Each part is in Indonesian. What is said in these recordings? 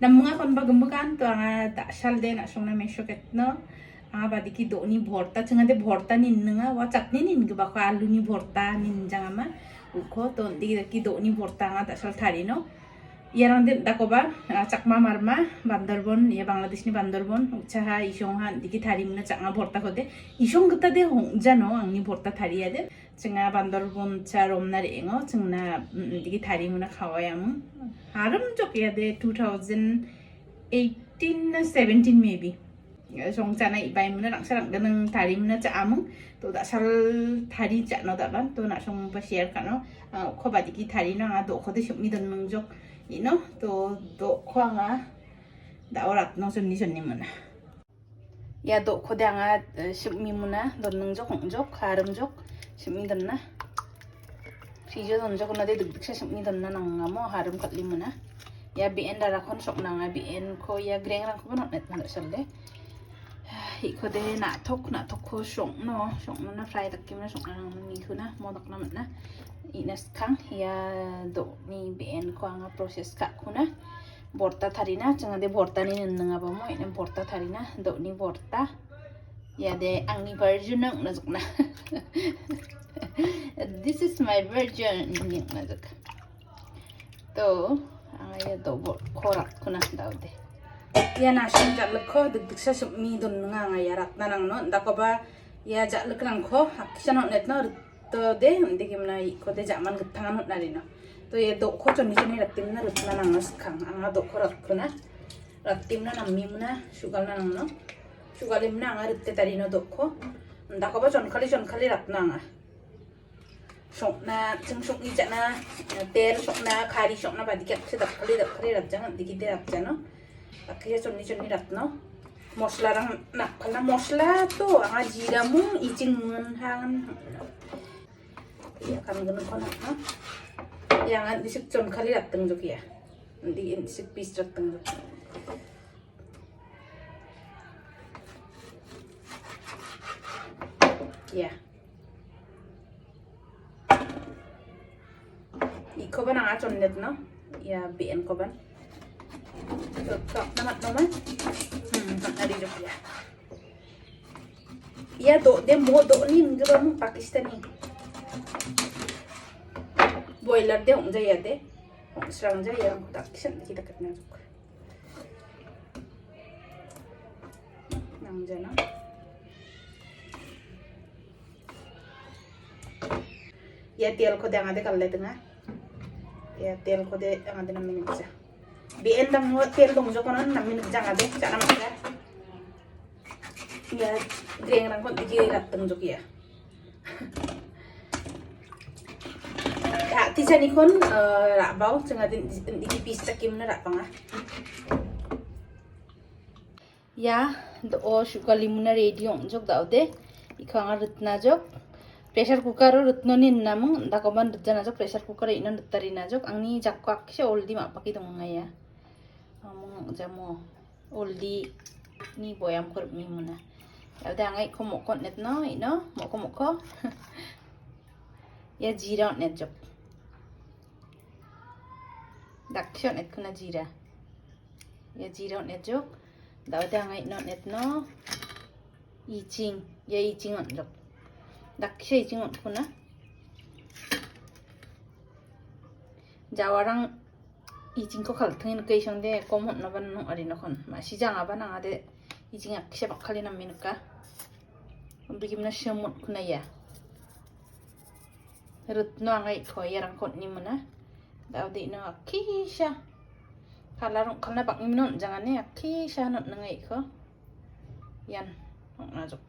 Namunga kon bagambakan to anga dasal de na song na meshoket no. Anga badiki do ni bhorta chenga de bhorta nin nga wa chutney nin ga ba alu ni bhorta nin janga ukho to di ki do ni bhorta anga dasal thari no. ইয়ারান দিন দাকোবা চাকমা মারমা বান্দরবন ইয়ে বাংলাদেশনি বান্দরবন উচ্ছাহা ইসং হান দিকে থারি মনে চাঙা ভর্তা হতে ইসং গতা দে জানো আংনি ভর্তা থারিয়া দে চেঙা বান্দরবন চা রমনার এঙো চেংনা দিকে থারি মনে খাওয়াই আমি হারম চকিয়া দে টু থাউজেন্ড এইটিন না seventeen maybe song cha này bay mình nặng sang cái nâng thải mình cha ấm tôi đã sang thải cha nó đã bán tôi nãy song bác sĩ cả nó không phải cái thải nó là độ khó để chụp mi đơn nâng dốc you know, to do ko nga daurat nung sunni-sunni mo na. Ya do ko da nga shimmi mo na, don nung jok ng jok, harum jok, shimmi dan na. Sijo don jok na de dugdug siya shimmi dan na nang mo harum katli mo na. Ya bien dara kon sok na nga bien ko ya greng rang ko na net na sel de. Hi ko de na thok na thok ko shong no shong no na fry tak kim na shong na ni ni khuna mo dak na man na. Inas kang ya do ni ben ko anga process ka kuna borta tharina changa de borta ni nanga ba mo ina borta tharina do ni borta. Ya de ang ni version nang na na. This is my version ni na juk to anga ya do bor korak kuna daude ya na shin ja lekho de diksa sum mi don nga nga ya nanang no ndako ba ya ja lek nang kho akisha no net no to de ndi kim na ko de jaman gittangan hot nari no to ye do kho choni choni rat tim na rat na nang nas khang anga do kho rat kuna rat tim na nam mi muna sugal na nang no sugal im na anga rat te tari no do kho ndako ba chon khali chon khali rat na anga sok na chung sok i ja na tel sok na khari sok na ba dikak se dak khali dak khali rat jang diki de rat ja no pakai chonni chonni ratno mosla rang nak kala mosla to anga jira mu icing ngun hangan ya kan gunu kono no yang an disik chon khali rat teng jok ya di in disik pis rat teng jok ya iko ban anga chon net no ya bien ko ban naman naman. Hmm, pag jo ya. Ya do de mo do ni ngro mo Pakistani. Boiler de ong jaya de. Ong srang jaya ang tak kisan kita katna juk. Nang jana. Ya tiel ko de angade kalle tengah. Ya tiel ko de angade namin bisa. BN dang mo tel dong jo konon namin jang ade cara makya ya greng rang kon digi rat teng jo ya. Ya ti jani kon ra bau chenga din digi pis takim na ra panga ya do o shukali muna ready ong jok dau de ikanga rutna jok pressure cooker ro rutno nin namung dakoban rutjana jok pressure cooker inon ruttari na jok angni jakko akse oldi ma paki dong among jamo oldi ni boyam korb mi muna ya udah ngai ko moko net no ino moko moko ya jira net jok dakshon net kuna jira. Ya jira net jok da udah ngai no net no. Iching ya iching on jok daksha iching on kuna jawarang 이진 거 갈등이 그 이상데 꼬문 나반 농 아리 나건 마 시장 아바 나가데 이진 약시 bakali 나미니까 우리 김나 시험은 그나야 rutno angai ko yarang kon ni muna daw di no kisha kala rong kala bak ni non jangan ne kisha non nangai ko yan na jok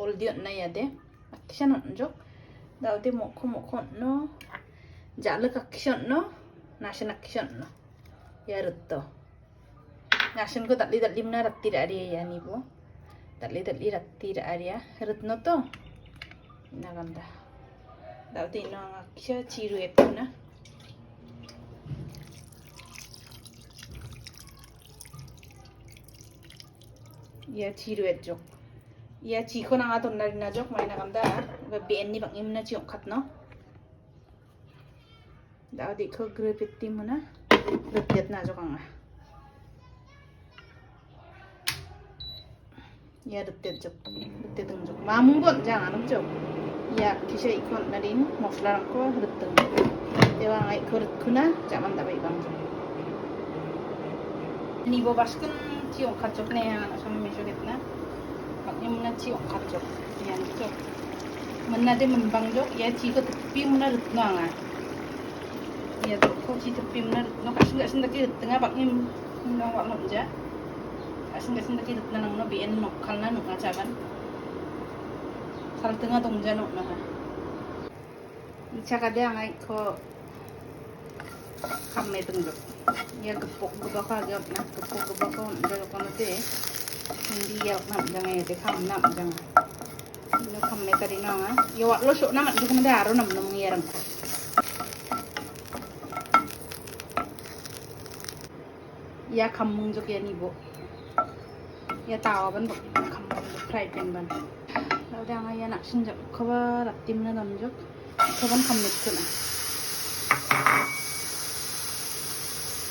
ol di na ya de kisha non jok daw di mo ko mo ko no kakishanonjo dawte moko mokonno jalo kakishanno nasan akishanno yarutto nasan ko tatli tatli mna ratti ra ariya ya ni bo tatli tatli ratti ra ariya rutno to naganda dawte ino akisha chiru epuna ya chiru ejok Ya chiko na nga to narinajok may nakamda. Babian ni bang im na chiyong kat no. Daw di kogrepetimona, Babiat na jok nga. Ya rutet jok. Rutet ng jok. Mamungbon jang anom jok. Ya kisha ikon na rin. mo sla rang ko da rutet. Ewa nga ikorut ko na. Jaman dabay bang jok. Nibo baskun chiyong kat jok na yan. Sama misyo kitna. Maknya muna ciong kacok. Yan jok. Mena de membang jok ya ci ko tepi muna ret nga. Ya jok ko ci tepi muna ret no kasih nggak sendak ret tengah baknya muna wak nonja. Kasih nggak sendak ret nang no bien no kalna no ngacaban. Sal tengah dongja no na. Ica kade angai ko kamme tunjuk. Ya Iya gepuk gebakal jawab nah gepuk gebakal dari kono teh hindi jawab nam jangan ya teh kam nam jangan lo kam mereka di nong ah ya wak lo sok namat dukung daru nam nam ngiram ya kam mungjuk ya nih bu ya tawa ban bu kam mungjuk fry pan ban lo dah ngaya nak senjuk kabar tim nam juk kabar kam mereka nah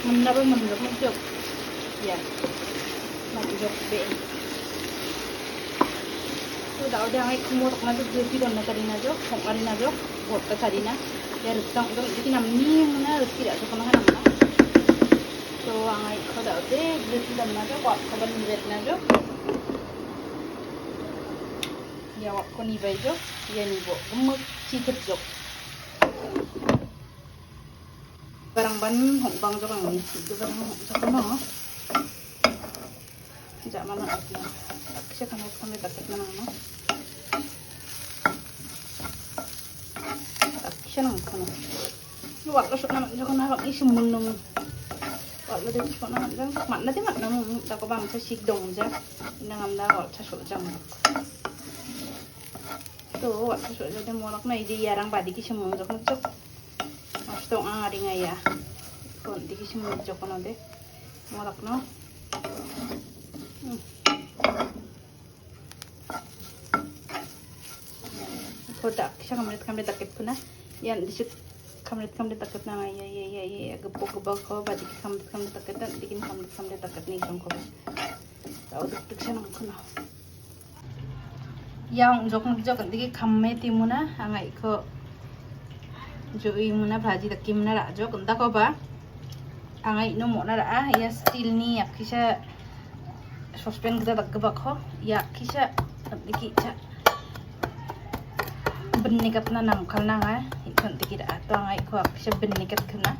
Menurut menurut menurut. Ya. Menurut be. তো দাও দে আমি কুমোর আপনাদের যদি রান্না করি না যোগ সকালে না যোগ ভোটটা ছাড়ি না রুক্তাম একদম যদি নামনি মনে হয় রুক্তি রাখো কোনো হয় নামনা তো আমি খাওয়া দাও দে যদি রান্না যোগ অপ খাবার নিবে না যোগ ইয়া অপ নিবে যোগ ইয়ে নিব মুখ চিকেট যোগ bắn hỏng bang cho bằng mình chỉ ban hỏng cho cái nó dạ mà nó ạc là sẽ không biết không biết đặt cái nào nó đặt nó nào không nó bắt nó sụn nó mặn cho con nó bắt ít sum mừng nó bắt nó đi sụn nó mặn ra mặn nó thế mặn nó ta có bằng cho xịt đồng ra nàng làm ra gọi cho sụn chồng তো অল্প সরে যাতে মনক না বাদিকে সে যখন চোখ トン上がりがや1本できしむっちょこのでもらくのうんこたきしゃがむれつかめたけっくなやんでしゅかむれつかめたけっながやややややぐぼぐぼこばできかむれつかめたけっなできにかむれつかめたけっにいかんこばたおどっときしゃのくな yang jok jok digi kamme timuna anga iko Unda ko ba? Angay no mo na ra. Ya, still ni. Yak siya sospen kita tak gebak ho ya kisah diki ca benikat na nam kalna nga ikon diki da ato nga iko kisah benikat kana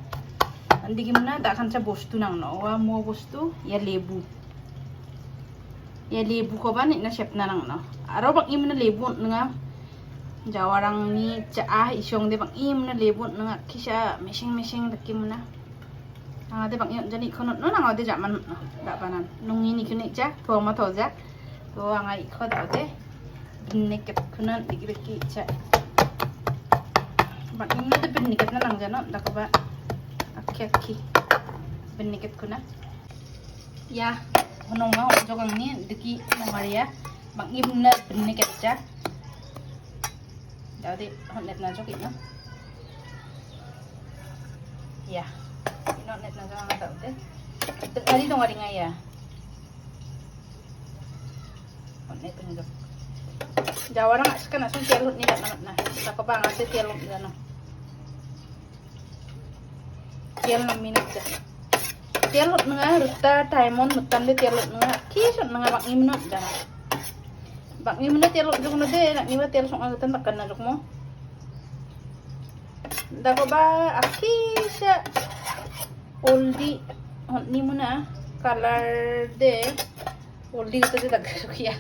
andi gimana tak akan ca bostu nang no wa mo bostu ya lebu ya lebu ko ba na chef na nang no aro bang im na lebu nga jawarang ni ca ah isyong de bang im na lebu nga kisah mesing mesing daki muna Ah, de bang yon jani kono no nang ode jaman da banan. Nung ini kuni ja to ma to ja to anga ikho da ode. Binne ket kunan digi beki ja bang ini de binne ket na nang jano da ko ba akki akki binne ket kuna ya honong ma jogang ni digi no maria bang imna binne ket ja da ode honet na jogi no ya Inonet na sa mga tao. Ali dong ari nga ya. Onet ang dok. Jawa na nga na sa tialot nila naman na. Sa pa nga sa tialot nila no. Tial na minat ja. Tialot na nga ruta taimon mutan de tialot na nga. Kisot na nga bang Bak ni mana tiro jok na de, nak ni mana tiro song angatan makan na jok mo. Dako ba aki siya oldie ni mo na ah? color de oldie to de dag kya.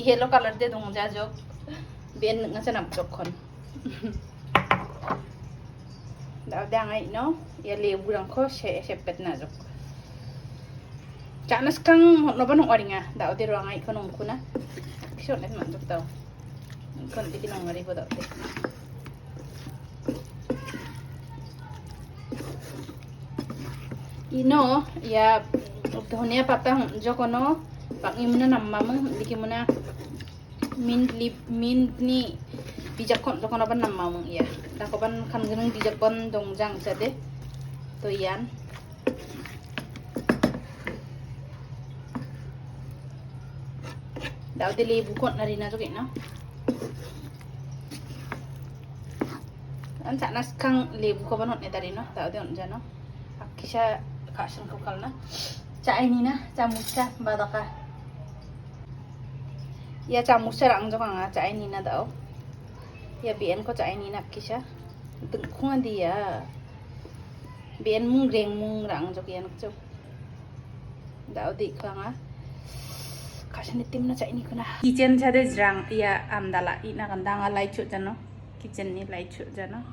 Yellow color de dong ja jok. Bien nga sanab jok kon. Daw dangay no, ya yali burang ko siya sepet na jok. Chanas kang no ba nung oringa, daw tiro angay ko nung kuna. Kisyo net man tuk tau. Kon di kinong ngari ko dao te. Ino ya ধনিয়া পাতা যখন পাকি মনে নামামো দেখি মনে mint lip mint ni bijak kon যখন আবার নামামো ইয়া তাকবান খান গনং bijak bon dong jang sade to yan na rin na juga no? An sa nas kang lebu ko banot ni dari no? Daw di on jano akisha kashan ko kalna cha ini na cha mucha badaka ya cha mucha rang jo kang cha ini na daw ya bien ko cha ini na kisha tengkungan dia bien mung reng mung rang jo kian jo. Daw di kang ah kasih tim na ini kuna kitchen chade jrang ya amdala ina kandanga lai chu jano kitchen ni lai chu jano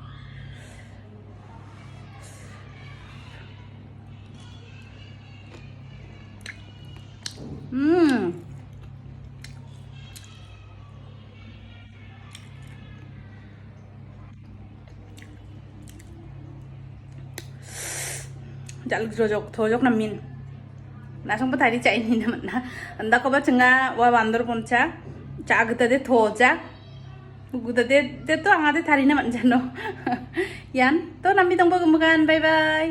mm Jaluk jojok, thojok na min nasung patari cha ini naman na anda ko ba chenga wa bandor poncha cha agta de tho cha buguda de de to anga de thari naman jano yan to nami tong bagumagan bye bye